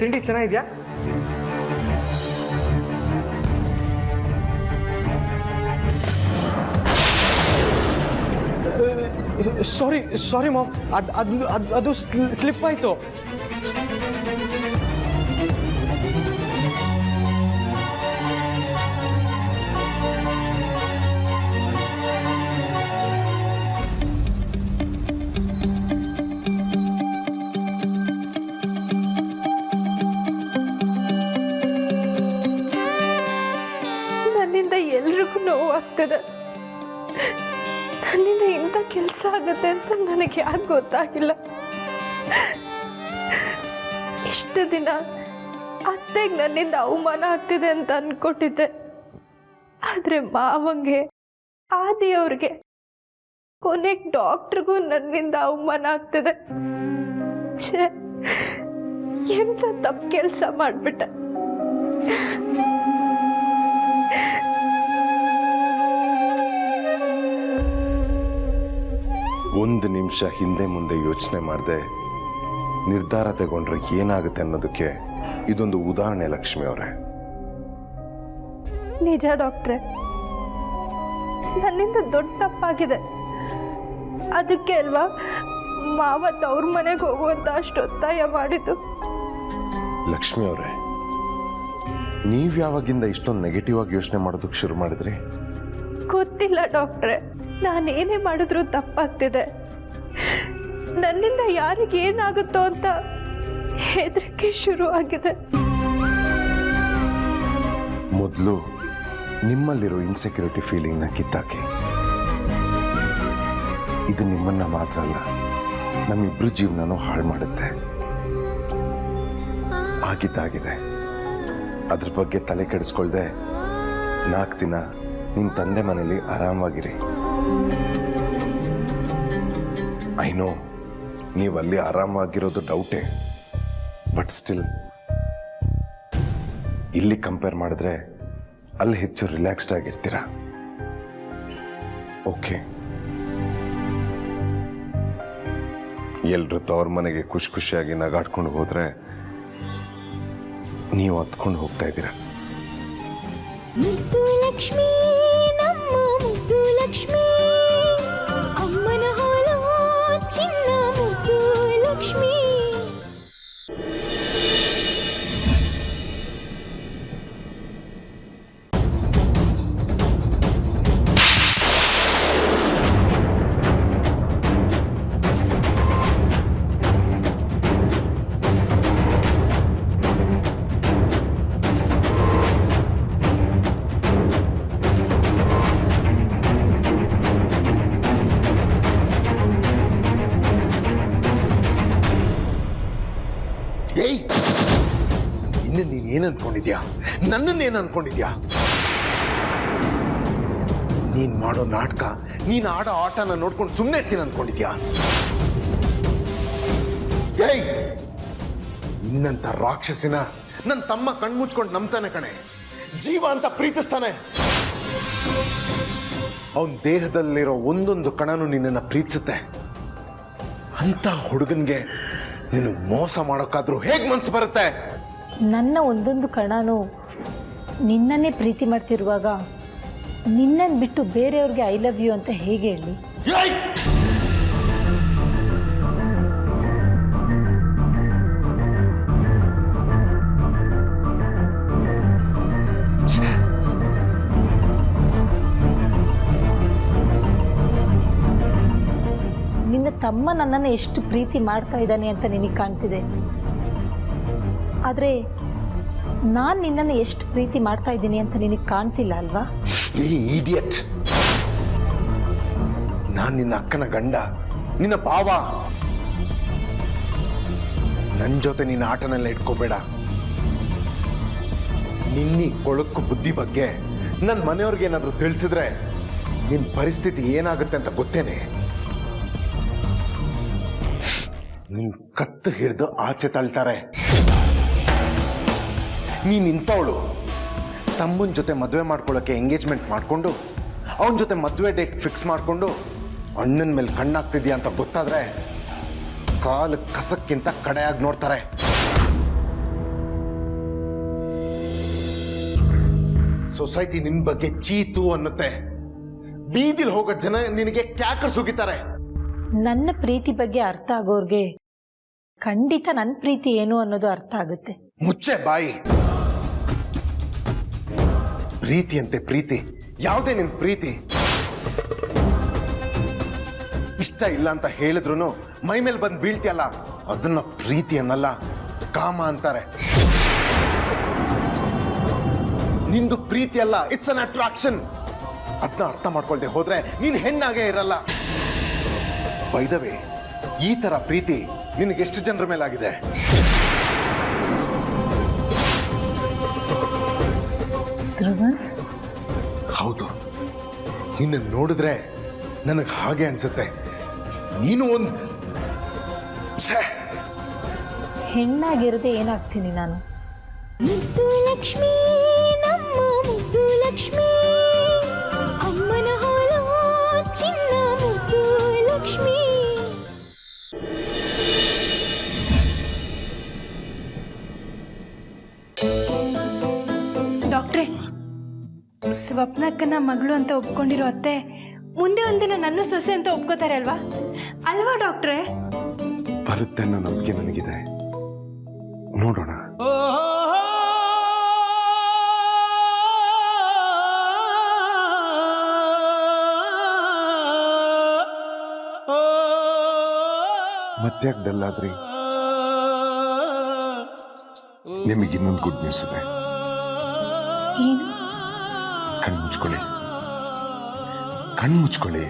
ತಿಂಡಿ ಚೆನ್ನಾಗಿದ್ಯಾ? ಸಾರಿ ಸಾರಿ ಮಾಮ್ ಅದು ಅದು ಅದು ಅದು ಸ್ಲಿಪ್ ಆಯಿತು. ಗೊತ್ತಾಗಿಲ್ಲ. ಇಷ್ಟು ದಿನ ಅತ್ತೆಗೆ ನನ್ನಿಂದ ಅವಮಾನ ಆಗ್ತಿದೆ ಅಂತ ಅನ್ಕೊಟ್ಟಿದ್ದೆ. ಆದ್ರೆ ಮಾವಂಗೆ, ಆದಿಯವ್ರಿಗೆ, ಕೊನೆಗೆ ಡಾಕ್ಟ್ರಿಗೂ ನನ್ನಿಂದ ಅವಮಾನ ಆಗ್ತಿದೆ. ಛೇ, ಎಂತ ತಪ್ಪು ಕೆಲಸ ಮಾಡ್ಬಿಟ್ಟೆ. ಒಂದು ನಿಮಿಷ ಹಿಂದೆ ಮುಂದೆ ಯೋಚನೆ ಮಾಡದೆ ನಿರ್ಧಾರ ತಗೊಂಡ್ರೆ ಏನಾಗುತ್ತೆ ಅನ್ನೋದಕ್ಕೆ ಇದೊಂದು ಉದಾಹರಣೆ ಲಕ್ಷ್ಮಿ ಅವರೇ. ನಿಜ ಡಾಕ್ಟ್ರೆ ನನ್ನಿಂದ ದೊಡ್ಡ ತಪ್ಪಾಗಿದೆ. ಅದಕ್ಕೆ ಅಲ್ವಾ ಮಾವ ತವ್ರ ಮನೆಗೆ ಹೋಗುವಂತ ಅಷ್ಟು ಒತ್ತಾಯ ಮಾಡಿದ್ದು? ಲಕ್ಷ್ಮಿ ಅವರೇ ನೀವ್ ಯಾವಾಗಿಂದ ಇಷ್ಟೊಂದು ನೆಗೆಟಿವ್ ಆಗಿ ಯೋಚನೆ ಮಾಡೋದಕ್ಕೆ ಶುರು ಮಾಡಿದ್ರಿ? ಗೊತ್ತಿಲ್ಲ ಡಾಕ್ಟ್ರೆ. ನಾನೇನೇ ಮಾಡಿದ್ರು ತಪ್ಪಾಗ್ತಿದೆ. ನನ್ನಿಂದ ಯಾರಿಗೆ ಏನಾಗುತ್ತೋ ಅಂತ ಹೆದರಿಕೆ ಶುರು ಆಗಿದೆ. ಮೊದಲು ನಿಮ್ಮಲ್ಲಿರೋ ಇನ್ಸೆಕ್ಯೂರಿಟಿ ಫೀಲಿಂಗ್ನ ಕಿತ್ತಾಕಿ. ಇದು ನಿಮ್ಮನ್ನ ಮಾತ್ರ ಅಲ್ಲ, ನಮ್ಮಿಬ್ರು ಜೀವನನೂ ಹಾಳು ಮಾಡುತ್ತೆ. ಆಗಿದ್ದಾಗಿದೆ. ಅದ್ರ ಬಗ್ಗೆ ತಲೆ ಕೆಡಿಸ್ಕೊಳ್ದೆ ನಾಲ್ಕು ದಿನ ನಿಮ್ಮ ತಂದೆ ಮನೇಲಿ ಆರಾಮಾಗಿರಿ. ಐ ನೋ ನೀವು ಅಲ್ಲಿ ಆರಾಮಾಗಿರೋದು ಡೌಟೇ ಬಟ್ ಸ್ಟಿಲ್ ಇಲ್ಲಿ ಕಂಪೇರ್ ಮಾಡಿದ್ರೆ ಅಲ್ಲಿ ಹೆಚ್ಚು ರಿಲ್ಯಾಕ್ಸ್ಡ್ ಆಗಿರ್ತೀರ? ಓಕೆ ಎಲ್ಲರೂ ತವ್ರ ಮನೆಗೆ ಖುಷಿ ಖುಷಿಯಾಗಿ ನಗಾಡ್ಕೊಂಡು ಹೋದ್ರೆ ನೀವು ಹತ್ಕೊಂಡು ಹೋಗ್ತಾ ಇದ್ದೀರಾ? ಅನ್ಕೊಂಡಿದ್ಯಾ ನನ್ನನ್ನೇನ್ ಅನ್ಕೊಂಡಿದ್ಯಾ ನೀನ್ ಮಾಡೋ ನಾಟಕ, ನೀನ್ ಆಡೋ ಆಟನ ನೋಡ್ಕೊಂಡು ಸುಮ್ಮನೆ ಇರ್ತೀನಿ ಅನ್ಕೊಂಡಿದ್ಯಾ? ಏಯ್! ನಿನ್ನಂತ ರಾಕ್ಷಸಿನ ನನ್ನ ತಮ್ಮ ಕಣ್ಮುಚ್ಕೊಂಡು ನಂಬ್ತಾನೆ ಕಣೆ. ಜೀವ ಅಂತ ಪ್ರೀತಿಸ್ತಾನೆ. ಅವನ ದೇಹದಲ್ಲಿರೋ ಒಂದೊಂದು ಕಣನು ನಿನ್ನನ್ನು ಪ್ರೀತಿಸುತ್ತೆ. ಅಂತ ಹುಡುಗನ್ಗೆ ನೀನು ಮೋಸ ಮಾಡೋಕ್ಕಾದ್ರೂ ಹೇಗ್ ಮನ್ಸು ಬರುತ್ತೆ? ನನ್ನ ಒಂದೊಂದು ಕಣನೂ ನಿನ್ನನ್ನೇ ಪ್ರೀತಿ ಮಾಡ್ತಿರುವಾಗ ನಿನ್ನನ್ನು ಬಿಟ್ಟು ಬೇರೆಯವ್ರಿಗೆ ಐ ಲವ್ ಯು ಅಂತ ಹೇಗೆ ಹೇಳಿ? ನಿನ್ನ ತಮ್ಮ ನನ್ನನ್ನು ಎಷ್ಟು ಪ್ರೀತಿ ಮಾಡ್ತಾ ಇದ್ದಾನೆ ಅಂತ ನಿನಗೆ ಕಾಣ್ತಿದೆ? ಆದರೆ ನಾನು ನಿನ್ನನ್ನು ಎಷ್ಟು ಪ್ರೀತಿ ಮಾಡ್ತಾ ಇದ್ದೀನಿ ಅಂತ ನಿನಗೆ ಕಾಣ್ತಿಲ್ಲ ಅಲ್ವಾ? ಇಡಿಯಟ್ ನಾನ್ ನಿನ್ನ ಅಕ್ಕನ ಗಂಡ, ನಿನ್ನ ಪಾವ. ನನ್ ಜೊತೆ ನಿನ್ನ ಆಟನೆಲ್ಲ ಇಟ್ಕೋಬೇಡ. ನಿನ್ನಿ ಕೊಳಕು ಬುದ್ಧಿ ಬಗ್ಗೆ ನನ್ನ ಮನೆಯವ್ರಿಗೆ ಏನಾದ್ರು ತಿಳಿಸಿದ್ರೆ ನಿನ್ ಪರಿಸ್ಥಿತಿ ಏನಾಗುತ್ತೆ ಅಂತ ಗೊತ್ತೇನೆ. ನಿನ್ ಕತ್ತು ಹಿಡಿದು ಆಚೆ ತಳ್ತಾರೆ. ನೀನು ನಿಂತವಳು ತಮ್ಮನ ಜೊತೆ ಮದುವೆ ಮಾಡ್ಕೊಳ್ಳೋಕ್ಕೆ ಎಂಗೇಜ್ಮೆಂಟ್ ಮಾಡಿಕೊಂಡು ಅವನ ಜೊತೆ ಮದುವೆ ಡೇಟ್ ಫಿಕ್ಸ್ ಮಾಡಿಕೊಂಡು ಅಣ್ಣನ ಮೇಲೆ ಕಣ್ಣಾಗ್ತಿದ್ಯಾ ಅಂತ ಗೊತ್ತಾದರೆ ಕಾಲು ಕಸಕ್ಕಿಂತ ಕಡೆಯಾಗಿ ನೋಡ್ತಾರೆ. ಸೊಸೈಟಿ ನಿನ್ನ ಬಗ್ಗೆ ಚೀತು ಅನ್ನತ್ತೆ. ಬೀದಿಲಿ ಹೋಗೋ ಜನ ನಿನಗೆ ಕ್ಯಾಕರ್ ಸುಗಿತಾರೆ. ನನ್ನ ಪ್ರೀತಿ ಬಗ್ಗೆ ಅರ್ಥ ಆಗೋರ್ಗೆ ಖಂಡಿತ ನನ್ನ ಪ್ರೀತಿ ಏನು ಅನ್ನೋದು ಅರ್ಥ ಆಗುತ್ತೆ. ಮುಚ್ಚೆ ಬಾಯಿ. ಪ್ರೀತಿ ಅಂತೆ ಪ್ರೀತಿ. ಯಾವುದೇ ನಿನ್ ಪ್ರೀತಿ. ಇಷ್ಟ ಇಲ್ಲ ಅಂತ ಹೇಳಿದ್ರು ಮೈ ಮೇಲೆ ಬಂದು ಬೀಳ್ತಿಯಲ್ಲ, ಅದನ್ನ ಪ್ರೀತಿ ಅನ್ನಲ್ಲ, ಕಾಮ ಅಂತಾರೆ. ನಿಂದು ಪ್ರೀತಿ ಅಲ್ಲ ಇಟ್ಸ್ ಅನ್ ಅಟ್ರಾಕ್ಷನ್ ಅದನ್ನ ಅರ್ಥ ಮಾಡ್ಕೊಳ್ದೆ ಹೋದ್ರೆ ನೀನ್ ಹೆಣ್ಣಾಗೇ ಇರಲ್ಲ. ವೈದವೇ ಈ ತರ ಪ್ರೀತಿ ನಿನಗೆ ಎಷ್ಟು ಜನರ ಮೇಲಾಗಿದೆ? ಧ್ರುವಂತ್ ಹೌದು. ನಿನ್ನ ನೋಡಿದ್ರೆ ನನಗೆ ಹಾಗೆ ಅನ್ಸುತ್ತೆ. ನೀನು ಒಂದು ಹೆಣ್ಣಾಗಿರದೆ ಏನಾಗ್ತೀನಿ ನಾನು? ಲಕ್ಷ್ಮೀ ಸ್ವಪ್ನಕ್ಕನ ಮಗಳು ಅಂತ ಒಪ್ಕೊಂಡಿರೋ ಅತ್ತೆ ಮುಂದೆ ಒಂದಿನ ನನ್ನ ಸೊಸೆ ಅಂತ ಒಪ್ಕೋತಾರೆ ಅಲ್ವಾ? ಅಲ್ವಾ ಡಾಕ್ಟ್ರೇ? ಬರುತ್ತೆ ಅನ್ನೋ ನಂಬಿಕೆ ನನಗಿದೆ. ನೋಡೋಣ. ಮತ್ತ್ಯಾಕೆ ಡಲ್ ಆದ್ರಿ? ನಿಮಗೆ ಇನ್ನೊಂದು ಗುಡ್ ನ್ಯೂಸ್ ಇದೆ. ಏನು? ಕಣ್ಣು ಮುಚ್ಕೊಳ್ಳಿ ಕಣ್ಣು ಮುಚ್ಕೊಳ್ಳಿ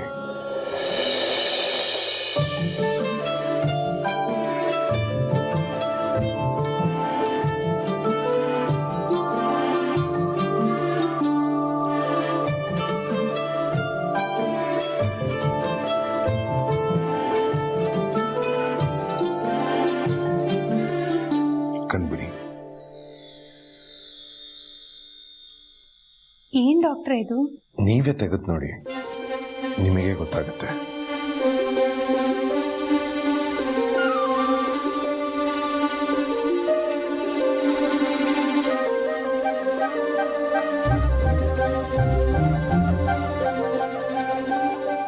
ಏನ್ ಡಾಕ್ಟರ್ ಇದು? ನೀವೇ ತೆಗೆದು ನೋಡಿ. ನಿಮಗೆ ಗೊತ್ತಾಗುತ್ತೆ.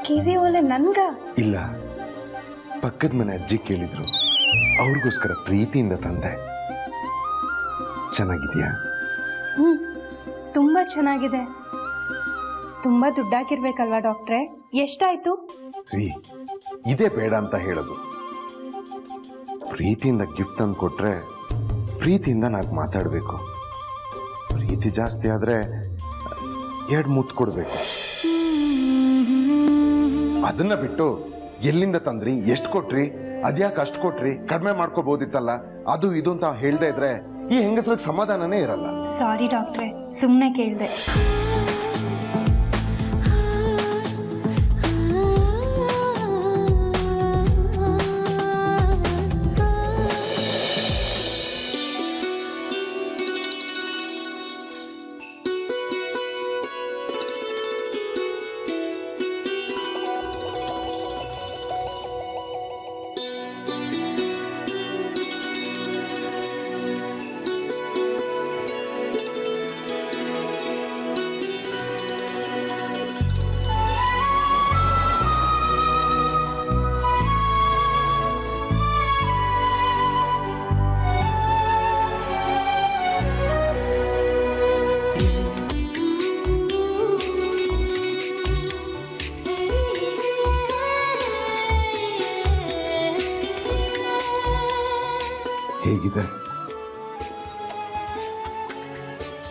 ಕಿವಿ ಒಲೆ ನನ್ಗ? ಇಲ್ಲ. ಪಕ್ಕದ ಮನೆ ಅಜ್ಜಿ ಕೇಳಿದ್ರು. ಅವ್ರಿಗೋಸ್ಕರ ಪ್ರೀತಿಯಿಂದ ತಂದೆ. ಚೆನ್ನಾಗಿದ್ಯಾ? ಚೆನ್ನಾಗಿದೆ. ತುಂಬಾ ದುಡ್ಡಾಕಿರ್ಬೇಕಲ್ವಾ ಡಾಕ್ಟ್ರೆ? ಎಷ್ಟಾಯ್ತು? ಇದೇ ಬೇಡ ಅಂತ ಹೇಳೋದು. ಪ್ರೀತಿಯಿಂದ ಗಿಫ್ಟ್ ತಂದು ಕೊಟ್ರೆ ಪ್ರೀತಿಯಿಂದ ನಾಲ್ಕು ಮಾತಾಡಬೇಕು. ಪ್ರೀತಿ ಜಾಸ್ತಿ ಆದ್ರೆ ಎರಡು ಮುತ್ತು ಕೊಡ್ಬೇಕು. ಅದನ್ನ ಬಿಟ್ಟು ಎಲ್ಲಿಂದ ತಂದ್ರಿ, ಎಷ್ಟು ಕೊಟ್ರಿ, ಅದ್ಯಾಕೆ ಅಷ್ಟು ಕೊಟ್ರಿ, ಕಡಿಮೆ ಮಾಡ್ಕೋಬಹುದಿತ್ತಲ್ಲ ಅದು ಇದು ಅಂತ ಹೇಳ್ದೆ ಇದ್ರೆ ಈ ಹೆಂಗಸ್ರಿಗೆ ಸಮಾಧಾನನೇ ಇರಲ್ಲ. ಸಾರಿ ಡಾಕ್ಟ್ರೆ ಸುಮ್ಮನೆ ಕೇಳಿದೆ.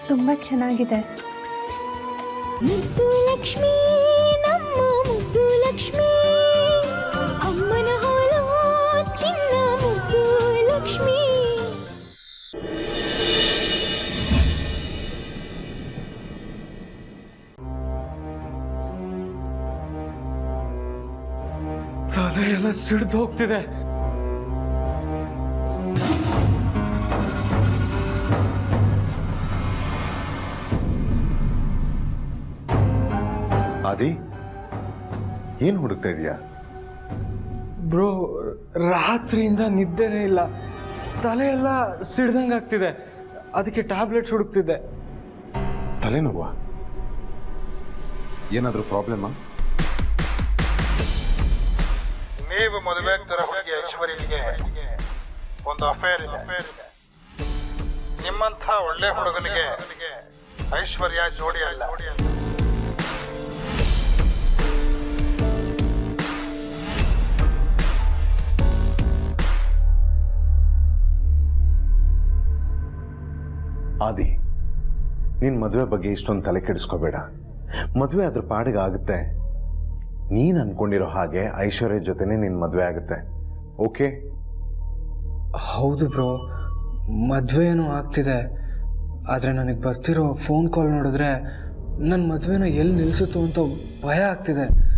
ತುಂಬಾ ಚೆನ್ನಾಗಿದೆ. ಮುದ್ದು ಲಕ್ಷ್ಮೀ ನಮ್ಮ ಮುದ್ದು ಲಕ್ಷ್ಮೀ. ಅಮ್ಮನ ಹಾಲು ಚಿನ್ನ ಮುದ್ದು ಲಕ್ಷ್ಮೀ. ತಲೆ ಎಲ್ಲ ಸಿಡ್ದು ಹೋಗ್ತಿದೆ. ಆದಿ ಏನ್ ಹುಡುಕ್ತಾ ಇದೀಯಾ? ಬ್ರೋ ರಾತ್ರಿಯಿಂದ ನಿದ್ದೆನೇ ಇಲ್ಲ. ತಲೆ ಎಲ್ಲ ಸಿಡ್ದಂಗೆ ಆಗ್ತಿದೆ. ಅದಕ್ಕೆ ಟ್ಯಾಬ್ಲೆಟ್ಸ್ ಹುಡುಕ್ತಿದ್ದೆ. ತಲೆನೋವ? ಏನಾದರೂ ಪ್ರಾಬ್ಲಮ್ಮಾ? ನೀವು ಮದುವೆ ಆಗ್ತಿರೋ ಹುಡುಗಿ ಐಶ್ವರ್ಯನಿಗೆ ಒಂದು ಅಫೇರ್ ಇದೆ. ನಿಮ್ಮಂಥ ಒಳ್ಳೆ ಹುಡುಗನಿಗೆ ಐಶ್ವರ್ಯ ಜೋಡಿ ಅಲ್ಲ. ಆದಿ ನಿನ್ನ ಮದುವೆ ಬಗ್ಗೆ ಇಷ್ಟೊಂದು ತಲೆ ಕೆಡಿಸ್ಕೋಬೇಡ. ಮದುವೆ ಅದ್ರ ಪಾಡಿಗೆ ಆಗುತ್ತೆ ನೀನು ಅನ್ಕೊಂಡಿರೋ ಹಾಗೆ ಐಶ್ವರ್ಯ ಜೊತೆನೇ ನಿನ್ನ ಮದುವೆ ಆಗುತ್ತೆ. ಓಕೆ? ಹೌದು ಬ್ರೋ. ಮದುವೆ ಏನೋ ಆಗ್ತಿದೆ. ಆದರೆ ನನಗೆ ಬರ್ತಿರೋ ಫೋನ್ ಕಾಲ್ ನೋಡಿದ್ರೆ ನನ್ನ ಮದುವೆನ ಎಲ್ಲಿ ನಿಲ್ಲಿಸುತ್ತೋ ಅಂತ ಭಯ ಆಗ್ತಿದೆ.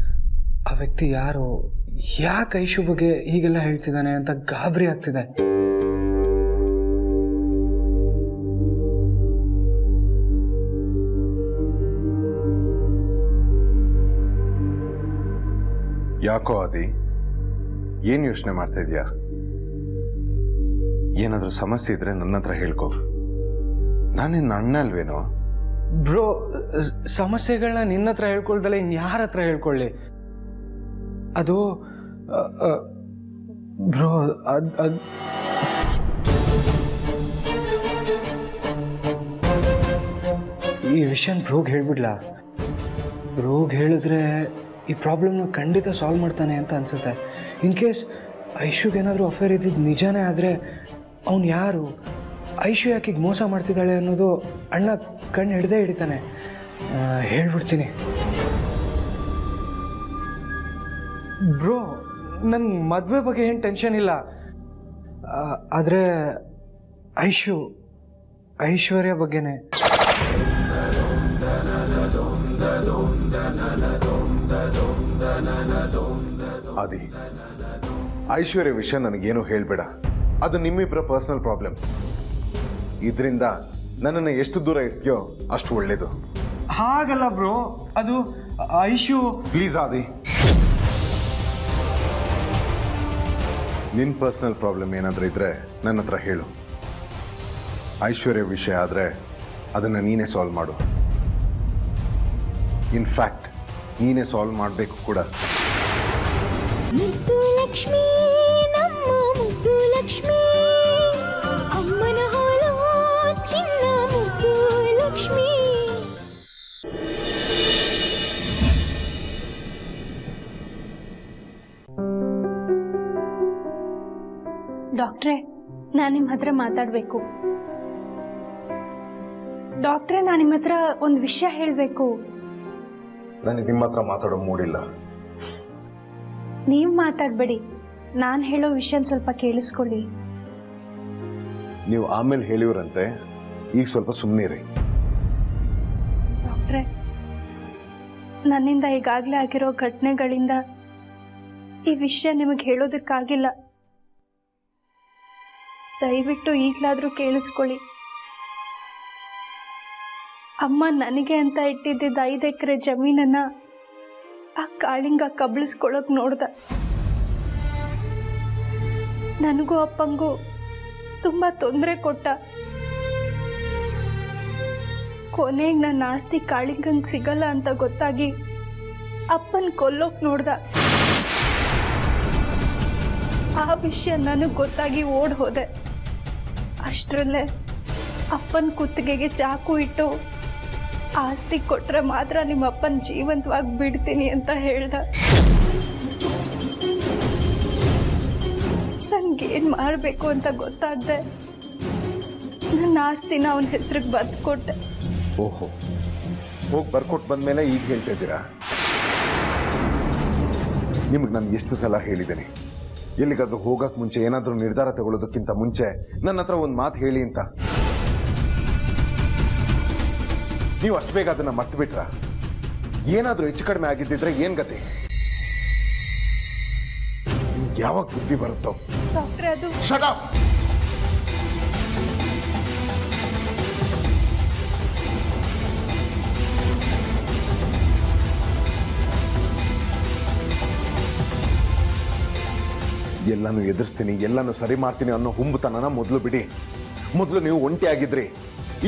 ಆ ವ್ಯಕ್ತಿ ಯಾರು, ಯಾಕೆ ಐಶು ಬಗ್ಗೆ ಹೀಗೆಲ್ಲ ಹೇಳ್ತಿದ್ದಾನೆ ಅಂತ ಗಾಬರಿ ಆಗ್ತಿದೆ. ಯಾಕೋ ಆದಿ, ಏನು ಯೋಚನೆ ಮಾಡ್ತಾ ಇದೀಯಾ? ಏನಾದರೂ ಸಮಸ್ಯೆ ಇದ್ರೆ ನನ್ನ ಹತ್ರ ಹೇಳ್ಕೊ. ನಾನು ನಿನ್ನ ಅಣ್ಣ ಅಲ್ವೇನೋ? ಬ್ರೋ ಸಮಸ್ಯೆಗಳನ್ನ ನಿನ್ನ ಹತ್ರ ಹೇಳ್ಕೊಳ್ದಲ್ಲ ಇನ್ನು ಯಾರ ಹತ್ರ ಹೇಳ್ಕೊಳ್ಳಿ ಅದು ಬ್ರೋ, ಅದು ಅದು. ಈ ವಿಷಯನ ಬ್ರೋಗ್ ಹೇಳ್ಬಿಡ್ಲಾ? ಬ್ರೋಗ್ ಹೇಳಿದ್ರೆ ಈ ಪ್ರಾಬ್ಲಮ್ನ ಖಂಡಿತ ಸಾಲ್ವ್ ಮಾಡ್ತಾನೆ ಅಂತ ಅನಿಸುತ್ತೆ. ಇನ್ ಕೇಸ್ ಐಶುಗೆ ಏನಾದರೂ ಅಫೇರ್ ಇದ್ದಿದ್ದು ನಿಜನೇ ಆದರೆ ಅವನು ಯಾರು? ಐಶು ಯಾಕೆ ಮೋಸ ಮಾಡ್ತಿದ್ದಾಳೆ ಅನ್ನೋದು ಅಣ್ಣ ಕಣ್ಣು ಹಿಡ್ದೇ ಹಿಡಿತಾನೆ. ಹೇಳ್ಬಿಡ್ತೀನಿ. ಬ್ರೋ ನನ್ನ ಮದುವೆ ಬಗ್ಗೆ ಏನು ಟೆನ್ಷನ್ ಇಲ್ಲ. ಆದರೆ ಐಶು, ಐಶ್ವರ್ಯ ಬಗ್ಗೆನೇ. ಆದಿ. ಐಶ್ವರ್ಯ ವಿಷಯ ನನಗೇನು ಹೇಳಬೇಡ. ಅದು ನಿಮ್ಮಿಬ್ಬರ ಪರ್ಸನಲ್ ಪ್ರಾಬ್ಲಮ್ ಇದರಿಂದ ನನ್ನನ್ನು ಎಷ್ಟು ದೂರ ಇರ್ತೀಯೋ ಅಷ್ಟು ಒಳ್ಳೇದು. ಹಾಗಲ್ಲ ಬ್ರೋ ಅದು ಐಶು. ಪ್ಲೀಸ್ ಆದಿ. ನಿನ್ನ ಪರ್ಸನಲ್ ಪ್ರಾಬ್ಲಮ್ ಏನಾದರೂ ಇದ್ರೆ ನನ್ನ ಹತ್ರ ಹೇಳು. ಐಶ್ವರ್ಯ ವಿಷಯ ಆದರೆ ಅದನ್ನು ನೀನೇ ಸಾಲ್ವ್ ಮಾಡು. ಇನ್ಫ್ಯಾಕ್ಟ್ ನೀನೇ ಸಾಲ್ವ್ ಮಾಡಬೇಕು ಕೂಡ. ಮುದ್ದು ಲಕ್ಷ್ಮೀ ನಮ್ಮ ಮುದ್ದು ಲಕ್ಷ್ಮೀ. ಅಮ್ಮನ ಹಾಲು ಚಿನ್ನ ಮುದ್ದು ಲಕ್ಷ್ಮೀ. ಡಾಕ್ಟ್ರೇ ನಾನು ನಿಮ್ಮ ಹತ್ರ ಮಾತಾಡಬೇಕು. ಡಾಕ್ಟ್ರೇ ನಾನು ನಿಮ್ಮ ಹತ್ರ ಒಂದು ವಿಷಯ ಹೇಳಬೇಕು. ನನಗೆ ನಿಮ್ಮ ಹತ್ರ ಮಾತಾಡೋ ಮೂಡಿಲ್ಲ. ನೀವು ಮಾತಾಡಬೇಡಿ. ನಾನು ಹೇಳೋ ವಿಷಯ ಸ್ವಲ್ಪ ಕೇಳಿಸ್ಕೊಳ್ಳಿ. ನೀವು ಆಮೇಲೆ ಹೇಳಿವ್ರಂತೆ ಈಗ ಸ್ವಲ್ಪ ಸುಮ್ಮನಿರಿ ಡಾಕ್ಟ್ರೆ ನನ್ನಿಂದ ಈಗಾಗಲೇ ಆಗಿರೋ ಘಟನೆಗಳಿಂದ ಈ ವಿಷಯ ನಿಮಗೆ ಹೇಳೋದಕ್ಕಾಗಿಲ್ಲ. ದಯವಿಟ್ಟು ಈಗಲಾದರೂ ಕೇಳಿಸ್ಕೊಳ್ಳಿ. ಅಮ್ಮ ನನಗೆ ಅಂತ ಇಟ್ಟಿದ್ದಿದ್ದ ಐದು ಎಕರೆ ಜಮೀನನ್ನ ಆ ಕಾಳಿಂಗ ಕಬಳಿಸ್ಕೊಳಕ್ ನೋಡ್ದ. ನನಗೂ ಅಪ್ಪಂಗೂ ತುಂಬ ತೊಂದರೆ ಕೊಟ್ಟ. ಕೊನೆಗೆ ನನ್ನ ಆಸ್ತಿ ಕಾಳಿಂಗಂಗೆ ಸಿಗಲ್ಲ ಅಂತ ಗೊತ್ತಾಗಿ ಅಪ್ಪನ ಕೊಲ್ಲೋಕ್ ನೋಡ್ದ. ಆ ವಿಷಯ ನನಗೆ ಗೊತ್ತಾಗಿ ಓಡ್ ಹೋದೆ ಅಷ್ಟರಲ್ಲೇ ಅಪ್ಪನ ಕುತ್ತಿಗೆಗೆ ಚಾಕು ಇಟ್ಟು ಆಸ್ತಿ ಕೊಟ್ರೆ ಮಾತ್ರ ನಿಮ್ಮ ಅಪ್ಪನ ಜೀವಂತವಾಗಿ ಬಿಡ್ತೀನಿ ಅಂತ ಹೇಳ್ದ. ನನಗೇನು ಮಾಡಬೇಕು ಅಂತ ಗೊತ್ತಾಗ್ದೆ. ನನ್ನ ಆಸ್ತಿನ ಅವನ ಹೆಸರಿಗೆ ಬದ್ಕೊಟ್ಟೆ ಓಹೋ, ಹೋಗಿ ಬರ್ಕೊಟ್ಟು ಬಂದ್ಮೇಲೆ ಈಗ ಹೇಳ್ತಾ ಇದ್ದೀರಾ? ನಿಮ್ಗೆ ನಾನು ಎಷ್ಟು ಸಲ ಹೇಳಿದ್ದೇನೆ. ಎಲ್ಲಿಗಾದ್ರೂ ಹೋಗಕ್ ಮುಂಚೆ ಏನಾದ್ರೂ ನಿರ್ಧಾರ ತಗೊಳ್ಳೋದಕ್ಕಿಂತ ಮುಂಚೆ ನನ್ನ ಹತ್ರ ಒಂದು ಮಾತು ಹೇಳಿ ಅಂತ. ನೀವು ಅಷ್ಟು ಬೇಗ ಅದನ್ನ ಮರ್ತು ಬಿಟ್ರ ಏನಾದ್ರೂ ಹೆಚ್ಚು ಕಡಿಮೆ ಆಗಿದ್ದಿದ್ರೆ ಏನ್ ಗತಿ? ಯಾವಾಗ ಬುದ್ಧಿ ಬರುತ್ತೋ? ಶಟ್ ಎಲ್ಲಾನು ಎದುರಿಸ್ತೀನಿ ಎಲ್ಲಾನು ಸರಿ ಮಾಡ್ತೀನಿ ಅನ್ನೋ ಹುಂಬುತನನ ಮೊದಲು ಬಿಡಿ. ಮೊದಲು ನೀವು ಒಂಟಿ ಆಗಿದ್ರಿ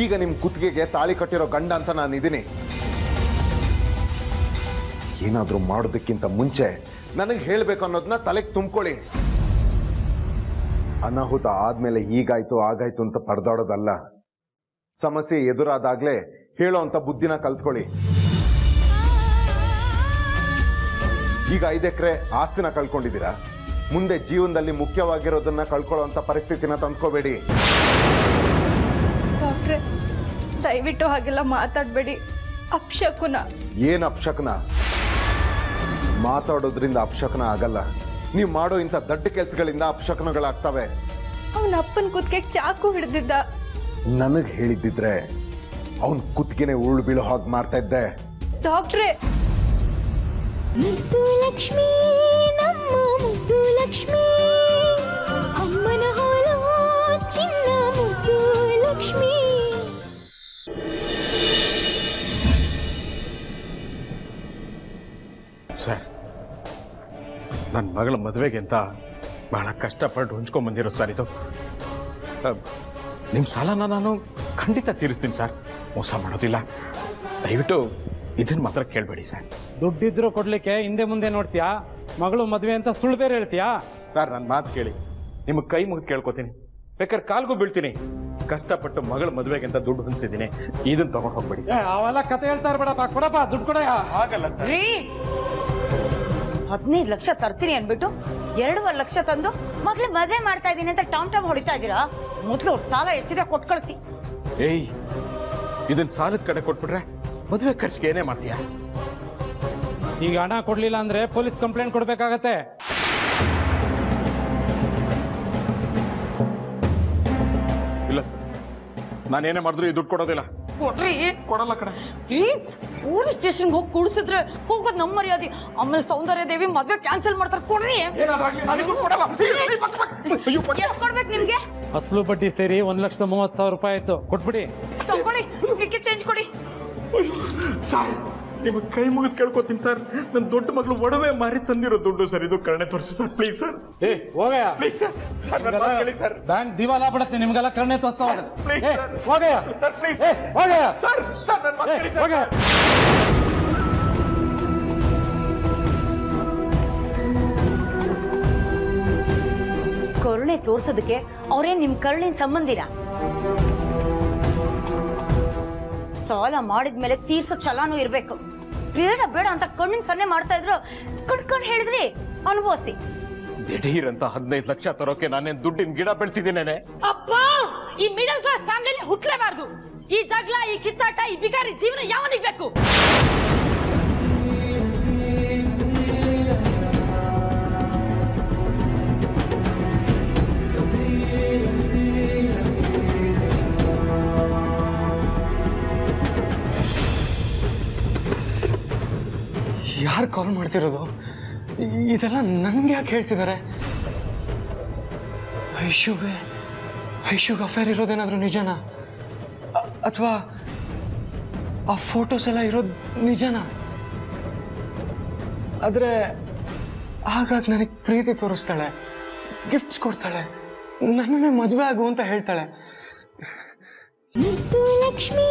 ಈಗ ನಿಮ್ ಕುತ್ತಿಗೆಗೆ ತಾಳಿ ಕಟ್ಟಿರೋ ಗಂಡ ಅಂತ ನಾನು ಇದ್ದೀನಿ ಏನಾದ್ರೂ ಮಾಡೋದಕ್ಕಿಂತ ಮುಂಚೆ ನನಗೆ ಹೇಳ್ಬೇಕು ಅನ್ನೋದನ್ನ ತಲೆಗೆ ತುಂಬ್ಕೊಳ್ಳಿ. ಅನಾಹುತ ಆದ್ಮೇಲೆ ಹೀಗಾಯ್ತು ಆಗಾಯ್ತು ಅಂತ ಪರದಾಡೋದಲ್ಲ ಸಮಸ್ಯೆ ಎದುರಾದಾಗ್ಲೇ ಹೇಳೋ ಅಂತ ಬುದ್ಧಿನ ಕಲ್ತ್ಕೊಳ್ಳಿ. ಈಗ ಐದು ಎಕರೆ ಆಸ್ತಿನ ಕಳ್ಕೊಂಡಿದ್ದೀರಾ? ಮುಂದೆ ಜೀವನದಲ್ಲಿ ಮುಖ್ಯವಾಗಿರೋದನ್ನ ಕಳ್ಕೊಳ್ಳೋ ಅಂತ ಪರಿಸ್ಥಿತಿನ ತಂದ್ಕೋಬೇಡಿ. ದಯವಿಟ್ಟು ಹಾಗೆಲ್ಲ ಮಾತಾಡಬೇಡಿ. ಅಪ್ಶಕುನ. ಏನ್ ಅಪ್ಶಕನ? ಮಾತಾಡೋದ್ರಿಂದ ಅಪ್ಶಕನ ಆಗಲ್ಲ. ನೀವು ಮಾಡೋ ಇಂಥ ದೊಡ್ಡ ಕೆಲಸಗಳಿಂದ ಅಪ್ಶಕನಗಳಾಗ್ತವೆ. ಅವನ ಅಪ್ಪನ ಕುತ್ತಿಗೆ ಚಾಕು ಹಿಡಿದಿದ್ದ. ನನಗೆ ಹೇಳಿದ್ದಿದ್ರೆ ಅವನ್ ಕುತ್ತಿಗೆನೆ ಉರುಳು ಬೀಳೋ ಹಾಗೆ ಮಾಡ್ತಾ ಇದ್ದೆ. ಡಾಕ್ಟ್ರೆ. ಮುದ್ದು ಲಕ್ಷ್ಮೀ ನಮ್ಮ ಮುದ್ದು ಲಕ್ಷ್ಮೀ. ಅಮ್ಮನ ನನ್ನ ಮಗಳ ಮದುವೆಗೆ ಅಂತ ಬಹಳ ಕಷ್ಟಪಟ್ಟು ಹೊಂಚ್ಕೊಂಡ್ ಬಂದಿರೋ ಸರ್ ಇದು. ನಿಮ್ಮ ಸಾಲನ ನಾನು ಖಂಡಿತ ತೀರಿಸ್ತೀನಿ ಸರ್. ಮೋಸ ಮಾಡೋದಿಲ್ಲ. ದಯವಿಟ್ಟು ಇದನ್ನ ಮಾತ್ರ ಕೇಳಬೇಡಿ ಸರ್. ದುಡ್ಡಿದ್ರು ಕೊಡ್ಲಿಕ್ಕೆ ಹಿಂದೆ ಮುಂದೆ ನೋಡ್ತೀಯಾ? ಮಗಳು ಮದುವೆ ಅಂತ ಸುಳ್ಳು ಬೇರೆ ಹೇಳ್ತೀಯಾ? ಸರ್ ನನ್ನ ಮಾತು ಕೇಳಿ. ನಿಮ್ಮ ಕೈ ಮುಗಿದು ಕೇಳ್ಕೊತೀನಿ. ಬೇಕಾದ್ರೆ ಕಾಲ್ಗೂ ಬೀಳ್ತೀನಿ. ಕಷ್ಟಪಟ್ಟು ಮಗಳ ಮದುವೆಗೆ ಅಂತ ದುಡ್ಡು ಹೊಂದಿಸಿದ್ದೀನಿ. ಇದನ್ನ ತಗೊಂಡು ಹೋಗ್ಬೇಡಿ ಸರ್. ಅವೆಲ್ಲ ಕತೆ ಹೇಳ್ತಾ ಇರ್ಬೇಡಪ್ಪ. ಕೊಡಪ್ಪ ದುಡ್ಡು ಕೊಡಯ್ಯ. ಆಗಲ್ಲ ಸರ್ ರೀ! ಹದಿನೈದು ಲಕ್ಷ ತರ್ತೀನಿ ಅನ್ಬಿಟ್ಟು ಎರಡೂವರೆ ಲಕ್ಷ ತಂದು ಮಗ್ಳು ಮದುವೆ ಮಾಡ್ತಾ ಇದ್ದೀನಿ ಅಂತ ಟಾಮ್ ಟಾಮ್ ಹೊಡಿತಾ ಇದ್ದೀರಾ? ಮೊದಲು ಸಾಲ ಎಷ್ಟಿದೆ ಕೊಟ್ಟು ಕಳಿಸಿ. ಏಯ್ ಇದನ್ನ ಸಾಲದ ಕಡೆ ಕೊಟ್ಬಿಟ್ರೆ ಮದುವೆ ಖರ್ಚಿಗೆ ಏನೇ ಮಾಡ್ತೀಯಾ? ಈಗ ಹಣ ಕೊಡ್ಲಿಲ್ಲ ಅಂದ್ರೆ ಪೊಲೀಸ್ ಕಂಪ್ಲೇಂಟ್ ಕೊಡ್ಬೇಕಾಗತ್ತೆ. ಇಲ್ಲ ಸರ್ ನಾನೇನೇ ಮಾಡಿದ್ರು ಈ ದುಡ್ಡು ಕೊಡೋದಿಲ್ಲ. ಕೊಡ್ರಿ. ಕೊಡಲ್ಲ ಕಡೆ ಪೊಲೀಸ್ ಸ್ಟೇಷನ್ಗೆ ಹೋಗಿ ಕುಡಿಸಿದ್ರೆ ಹೋಗೋದು ನಮ್ಮ ಮರ್ಯಾದೆ. ಆಮೇಲೆ ಸೌಂದರ್ಯ ದೇವಿ ಮದುವೆ ಕ್ಯಾನ್ಸಲ್ ಮಾಡ್ತಾರೆ ಕೊಡ್ರಿ. ಎಷ್ಟು ಕೊಡ್ಬೇಕು ನಿಮ್ಗೆ? ಅಸಲು ಬಡ್ಡಿ ಸೇರಿ ಒಂದ್ ಲಕ್ಷದ ಮೂವತ್ತು ಸಾವಿರ ರೂಪಾಯಿ ಆಯ್ತು. ಕೊಟ್ಬಿಡಿ. ತಗೊಳ್ಳಿ ಚೇಂಜ್ ಕೊಡಿ. ಸರ್. ನಿಮಗೆ ಕೈ ಮುಗಿದು ಕೇಳ್ಕೊತೀನಿ ಸರ್. ನನ್ನ ದೊಡ್ಡ ಮಗಳು ಒಡವೆ ಮಾರಿ ತಂದಿರೋ ದುಡ್ಡು ಸರ್. ಇದು ಕರ್ಣೆ ತೋರಿಸಿ ಸರ್. Please sir. ಏ ಹೋಗಯ್ಯ. Please sir. ಸರ್ ನನ್ನ ಮಾತು ಕೇಳಿ ಸರ್. ಬ್ಯಾಂಕ್ ದಿವಾಲ ಬಿಡತ್ತೆ ನಿಮ್ಗೆಲ್ಲ ಕರ್ಣೆ ತೋರಿಸ್ತಾ Please, sir. ಹೋಗಯ್ಯ. ಸರ್ ಪ್ಲೀಸ್ ಏ, ಹೋಗಯ್ಯ. ಸರ್ ಸರ್ ನನ್ನ ಮಾತು ಕೇಳಿ ಸರ್. ಹೋಗಯ್ಯ. ಕರುಣೆ ತೋರ್ಸೋದಕ್ಕೆ ಅವರೇನ್ ನಿಮ್ ಕರುಣಿನ ಸಂಬಂಧಿನ? ಸಾಲ ಮಾಡಿದ್ಮೇಲೆ ತೀರ್ಸೋ ಚಲಾನು ಇರ್ಬೇಕು. ಬೇಡ ಬೇಡ ಅಂತ ಕಣ್ಣಿನ ಸನ್ನೆ ಮಾಡ್ತಾ ಇದ್ರು. ಕಣ್ಕಂಡ್ ಹೇಳಿದ್ರಿ ಅನುಭವಿಸಿ. ದಿಢೀರ್ ಅಂತ ಹದಿನೈದು ಲಕ್ಷ ತರೋಕೆ ನಾನೇನ್ ದುಡ್ಡಿನ ಗಿಡ ಬೆಳೆಸಿದ್ದೀನೇನೆ? ಅಪ್ಪ ಈ ಮಿಡಲ್ ಕ್ಲಾಸ್ ಫ್ಯಾಮಿಲಿ ಹುಟ್ಲೇಬಾರ್ದು. ಈ ಜಗಳ ಈ ಕಿತ್ತಾಟ ಈ ಬಿಗಾರಿ ಜೀವನ ಯಾವನಿಗೆ ಬೇಕು ಯಾರು ಕಾಲ್ ಮಾಡ್ತಿರೋದು? ಇದೆಲ್ಲ ನನ್ಗೆ ಯಾಕೆ ಹೇಳ್ತಿದ್ದಾರೆ ಐಶುಗೆ ಐಶುಗೆ ಅಫೇರ್ ಇರೋದೇನಾದ್ರೂ ನಿಜನಾ? ಅಥವಾ ಆ ಫೋಟೋಸ್ ಎಲ್ಲ ಇರೋದು ನಿಜನಾ? ಆದರೆ ಹಾಗಾಗಿ ನನಗೆ ಪ್ರೀತಿ ತೋರಿಸ್ತಾಳೆ ಗಿಫ್ಟ್ಸ್ ಕೊಡ್ತಾಳೆ, ನನ್ನನ್ನೇ ಮದುವೆ ಆಗು ಅಂತ ಹೇಳ್ತಾಳೆ. ಲಕ್ಷ್ಮೀ.